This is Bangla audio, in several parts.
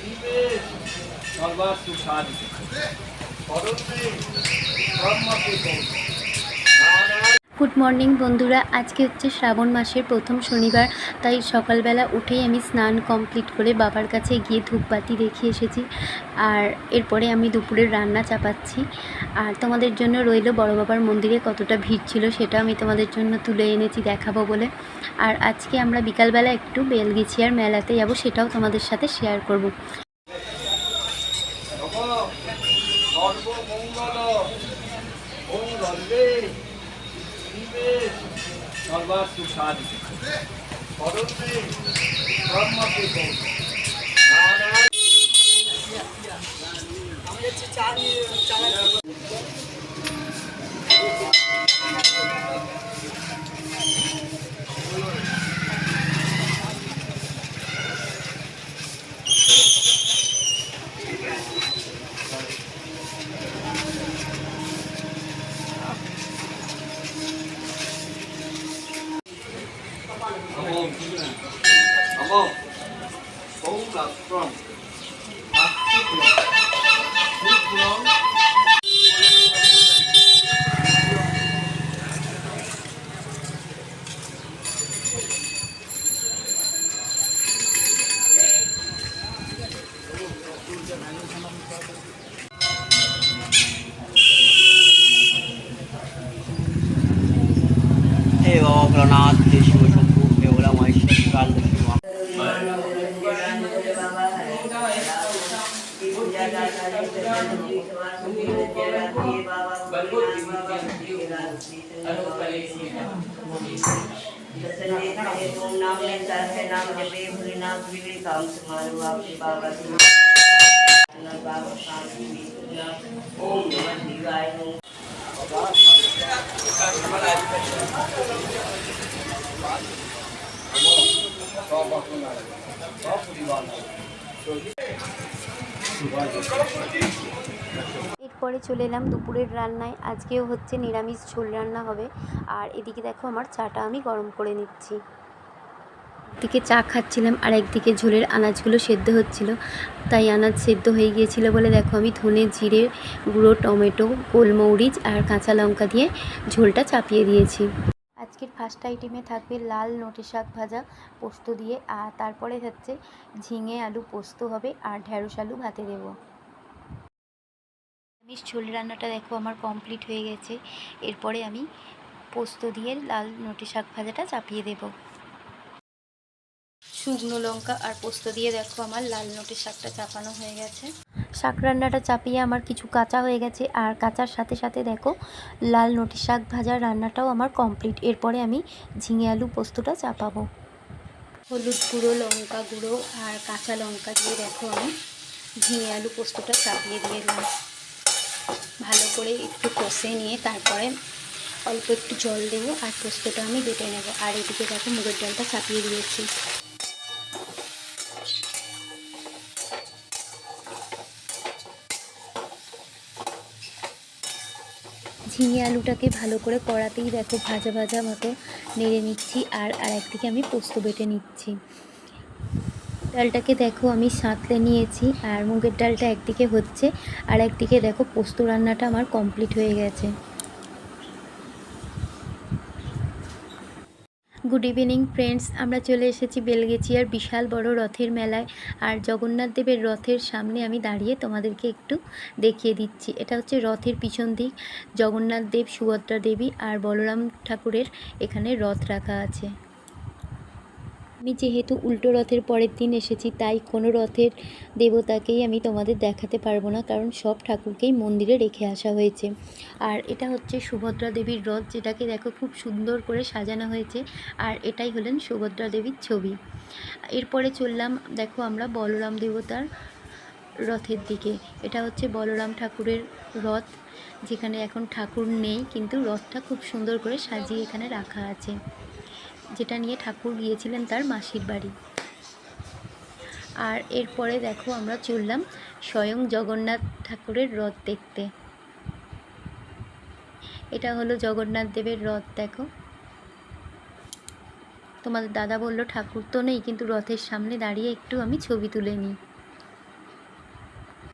নিবেশ সর্বাস্তু সাধি করণে ব্রহ্মকে নারায়ণ গুড মর্নিং বন্ধুরা। আজকে হচ্ছে শ্রাবণ মাসের প্রথম শনিবার, তাই সকালবেলা উঠেই আমি স্নান কমপ্লিট করে বাবার কাছে গিয়ে ধূপবাতি রেখে এসেছি। আর এরপরে আমি দুপুরের রান্না চাপাচ্ছি। আর তোমাদের জন্য রইল বড় বাবার মন্দিরে কতটা ভিড় ছিল সেটা আমি তোমাদের জন্য তুলে এনেছি, দেখাবো বলে। আর আজকে আমরা বিকালবেলা একটু বেলগেছিয়ার মেলাতে যাব, সেটাও তোমাদের সাথে শেয়ার করব। সর্বাস্তু সাধি করণে ব্রহ্মকে নারায়ণ Namo नाम लेता है नाम जपे भोलेनाथ बिगड़े काम समारो आपके बाबा से बाबा शांति ओम नमः शिवाय ओम এরপরে চলে এলাম দুপুরের রান্নায়। আজকেও হচ্ছে নিরামিষ ঝোল রান্না হবে। আর এদিকে দেখো আমার চাটা আমি গরম করে নিচ্ছি। একদিকে চা খাচ্ছিলাম, আর একদিকে ঝোলের আনাজগুলো সেদ্ধ হচ্ছিল। তাই আনাজ সেদ্ধ হয়ে গিয়েছিল বলে দেখো আমি ধনে, জিরে গুঁড়ো, টমেটো, গোলমরিচ আর কাঁচা লঙ্কা দিয়ে ঝোলটা চাপিয়ে দিয়েছি। আজকের ফার্স্ট আইটেমে থাকবে লাল নোটে শাক ভাজা পোস্ত দিয়ে, আর তারপরে হচ্ছে ঝিঙে আলু পোস্ত হবে, আর ঢ্যাঁড়স আলু ভাতে দেবো। নিরামিষ ঝোল রান্নাটা দেখো আমার কমপ্লিট হয়ে গেছে। এরপরে আমি পোস্ত দিয়ে লাল নোটে শাক ভাজাটা চাপিয়ে দেব। শুকনো লঙ্কা আর পোস্ত দিয়ে দেখো আমার লাল নোটে শাকটা চাপানো হয়ে গেছে। শাক রান্নাটা চাপিয়ে আমার কিছু কাঁচা হয়ে গেছে। আর কাঁচার সাথে সাথে দেখো, লাল নোটে শাক ভাজার রান্নাটাও আমার কমপ্লিট। এরপরে আমি ঝিঙে আলু পোস্তটা চাপাবো। হলুদ গুঁড়ো, লঙ্কা গুঁড়ো আর কাঁচা লঙ্কা দিয়ে দেখো আমি ঝিঙে আলু পোস্তটা চাপিয়ে দিয়ে দিলাম। ভালো করে একটু কষে নিয়ে তারপরে অল্প একটু জল দেবো আর পোস্তটা আমি বেটে নেব। আর এদিকে দেখো মুগের ডালটা চাপিয়ে দিয়েছি। ঝিঙে আলুটাকে ভালো করে কড়াতেই দেখো ভাজা ভাজা মতো নেড়ে নিচ্ছি আর আর একদিকে আমি পোস্ত বেটে নিচ্ছি। ডালটাকে দেখো আমি সাঁতলে নিয়েছি আর মুগের ডালটা একদিকে হচ্ছে আর একদিকে দেখো পোস্ত রান্নাটা আমার কমপ্লিট হয়ে গেছে। গুড ইভিনিং ফ্রেন্ডস আমরা চলে এসেছি বেলগেচিয়ার বিশাল বড় রথের মেলায়। আর জগন্নাথ দেবের রথের সামনে আমি দাঁড়িয়ে তোমাদেরকে একটু দেখিয়ে দিচ্ছি। এটা হচ্ছে রথের পিছন দিক। জগন্নাথ দেব, সুভদ্রা দেবী আর বলরাম ঠাকুরের এখানে রথ রাখা আছে। আমি যেহেতু উল্টো রথের পরের দিন এসেছি, তাই কোনো রথের দেবতাকেই আমি তোমাদের দেখাতে পারব না, কারণ সব ঠাকুরকেই মন্দিরে রেখে আসা হয়েছে। আর এটা হচ্ছে সুভদ্রা দেবীর রথ, যেটাকে দেখো খুব সুন্দর করে সাজানো হয়েছে, আর এটাই হলেন সুভদ্রা দেবীর ছবি। এরপরে চললাম, দেখো আমরা বলরাম দেবতার রথের দিকে। এটা হচ্ছে বলরাম ঠাকুরের রথ, যেখানে এখন ঠাকুর নেই, কিন্তু রথটা খুব সুন্দর করে সাজিয়ে এখানে রাখা আছে। যেটা নিয়ে ঠাকুর গিয়েছিলেন তার মাসির বাড়ি। আর এরপরে দেখো আমরা চললাম স্বয়ং জগন্নাথ ঠাকুরের রথ দেখতে। এটা হলো জগন্নাথ দেবের রথ, দেখো। তোমাদের দাদা বলল, ঠাকুর তো নেই, কিন্তু রথের সামনে দাঁড়িয়ে একটু আমি ছবি তুলে নিই।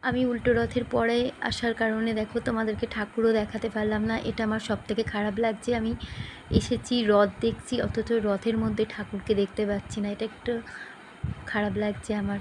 আমি উল্টো রথের পরে আসার কারণে দেখো তোমাদেরকে ঠাকুরও দেখাতে পারলাম না। এটা আমার সব থেকে খারাপ লাগছে। আমি এসেছি, রথ দেখছি, অথচ রথের মধ্যে ঠাকুরকে দেখতে পাচ্ছি না। এটা একটু খারাপ লাগছে আমার।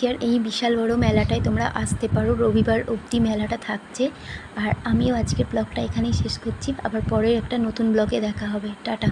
বেলগেছিয়ার এই বিশাল বড় মেলাটায় তোমরা আসতে পারো। রবিবার অবধি মেলাটা থাকছে। আর আমিও আজকের ব্লগটা এখানেই শেষ করছি। আবার পরের একটা নতুন ব্লগে দেখা হবে। টাটা।